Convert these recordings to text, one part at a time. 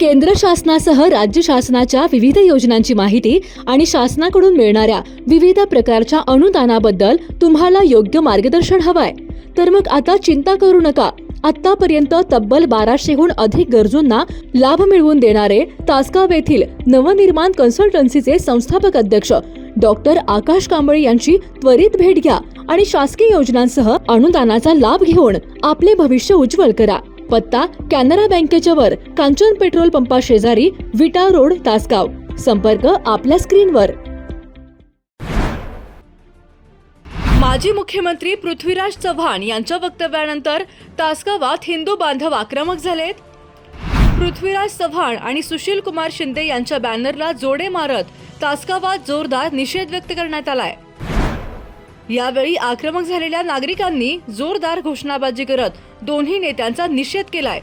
केंद्र शासनासह राज्य शासनाच्या विविध योजनांची माहिती आणि शासनाकडून मिळणाऱ्या विविध प्रकारच्या अनुदानाबद्दल तुम्हाला योग्य मार्गदर्शन हवंय. तर मग आता चिंता करू नका. आतापर्यंत तब्बल बाराशेहून अधिक गरजूंना लाभ मिळवून देणारे तासगाव येथील नवनिर्माण कन्सल्टन्सीचे संस्थापक अध्यक्ष डॉक्टर आकाश कांबळे यांची त्वरित भेट घ्या आणि शासकीय योजनांसह अनुदानाचा लाभ घेऊन आपले भविष्य उज्ज्वल करा. पत्ता कॅनरा बँकेच्या वर कांचन पेट्रोल पंपा शेजारी विटा रोड तासगाव. संपर्क आपल्या स्क्रीनवर माजी मुख्यमंत्री पृथ्वीराज चव्हाण यांच्या वक्तव्यानंतर तासगावात हिंदू बांधव आक्रमक झालेत. पृथ्वीराज चव्हाण आणि सुशील कुमार शिंदे यांच्या बॅनरला जोडे मारत तासगावात जोरदार निषेध व्यक्त करण्यात आलाय. यावेळी आक्रमक झालेल्या नागरिकांनी जोरदार घोषणाबाजी करत दोन्ही नेत्यांचा निषेध केलाय.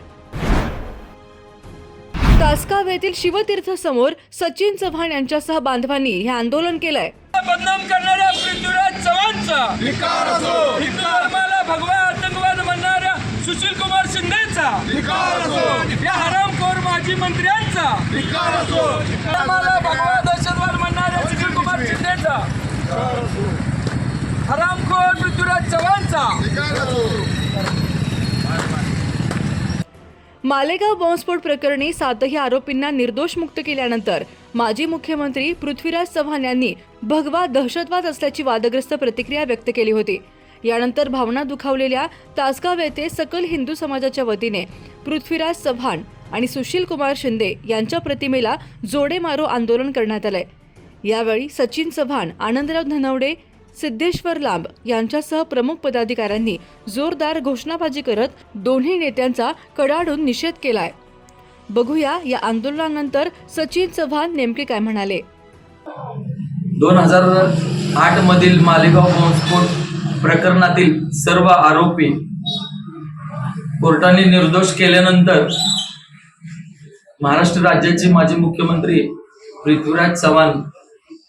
तासगाव येथील शिवतीर्थ समोर सचिन चव्हाण यांच्यासह बांधवांनी हे आंदोलन केलंय. बदनाम करणाऱ्या पृथ्वीराज चव्हाणचा. धर्माला भगवा आतंकवाद म्हणणाऱ्या सुशील कुमार शिंदेचा. या हरामखोर माजी मंत्र्यांचा. धर्माला भगवा दहशतवाद म्हणणाऱ्या सुशील कुमार शिंदेचा पृथ्वीराज चव्हाणचा मालेगाव बॉम्बस्फोट प्रकरणी सातही आरोपींना निर्दोष मुक्त केल्यानंतर माजी मुख्यमंत्री पृथ्वीराज चव्हाण यांनी भगवा दहशतवाद असल्याची वादग्रस्त प्रतिक्रिया व्यक्त केली होती. यानंतर भावना दुखावलेल्या तासगाव येथे सकल हिंदू समाजाच्या वतीने पृथ्वीराज चव्हाण आणि सुशील कुमार शिंदे यांच्या प्रतिमेला जोडे मारो आंदोलन करण्यात आलंय. यावेळी सचिन चव्हाण आनंदराव धनवडे सिद्धेश्वर लांब यांच्यासह प्रमुख पदाधिकाऱ्यांनी जोरदार घोषणाबाजी करत दोन्ही नेत्यांचा कडाडून निषेध केलाय. बघूया या आंदोलनानंतर सचिन चव्हाण नेमके काय म्हणाले. दोन हजार आठ मधील मालेगाव बॉम्बस्फोट प्रकरणातील सर्व आरोपी कोर्टाने निर्दोष केल्यानंतर महाराष्ट्र राज्याचे माजी मुख्यमंत्री पृथ्वीराज चव्हाण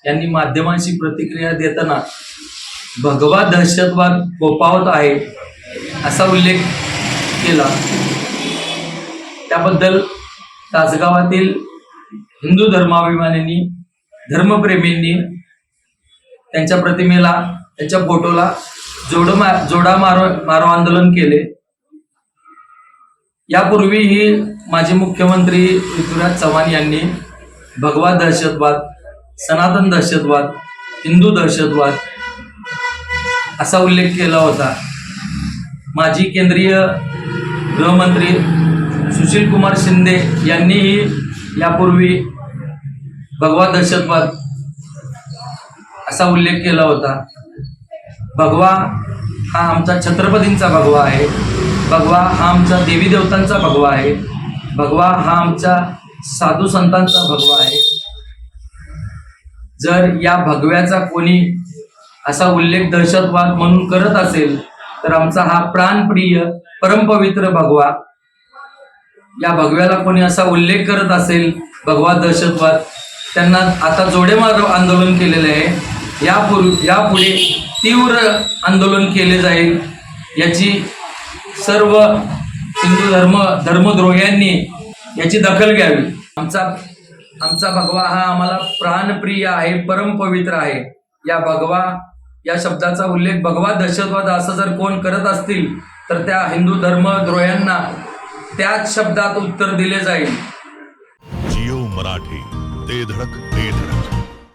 यांनी माध्यमांशी प्रतिक्रिया देताना भगवा दहशतवाद फोपावत आहे असा उल्लेख केला. त्याबद्दल तासगावातील हिंदू धर्माभिमानींनी धर्मप्रेमींनी त्यांच्या प्रतिमेला त्यांच्या फोटोला जोड मा जोडा मारो मारो आंदोलन केले. यापूर्वीही माजी मुख्यमंत्री पृथ्वीराज चव्हाण यांनी भगवा दहशतवाद सनातन दहशतवाद हिंदू दहशतवाद असा उल्लेख केला होता. माजी केंद्रीय गृहमंत्री सुशील कुमार शिंदे यांनीही यापूर्वी भगवा दहशतवाद असा उल्लेख केला होता. भगवा हा आमचा छत्रपतींचा भगवा आहे. भगवा हा आमचा देवी देवतांचा भगवा आहे. भगवा हा आमच्या साधू संतांचा भगवा आहे. जर या भगव्याचा कोणी असा उल्लेख दहशतवाद म्हणून करत असेल तर आमचा हा प्राणप्रिय परमपवित्र भगवा या भगव्याला कोणी असा उल्लेख करत असेल भगवा दहशतवाद त्यांना आता जोडेमार आंदोलन केलेले आहे. यापूर्वी यापुढे तीव्र आंदोलन केले जाईल याची सर्व हिंदू धर्म धर्मद्रोह्यांनी याची दखल घ्यावी. आमचा आमचा भगवा हा आम्हाला प्राणप्रिय आहे परमपवित्र आहे. या भगवा या शब्दाचा उल्लेख भगवा दहशतवाद असं जर कोण करत असतील तर त्या हिंदू धर्मद्रोह्यांना त्याच शब्दात उत्तर दिले जाईल. जिओ मराठी ते धडक ते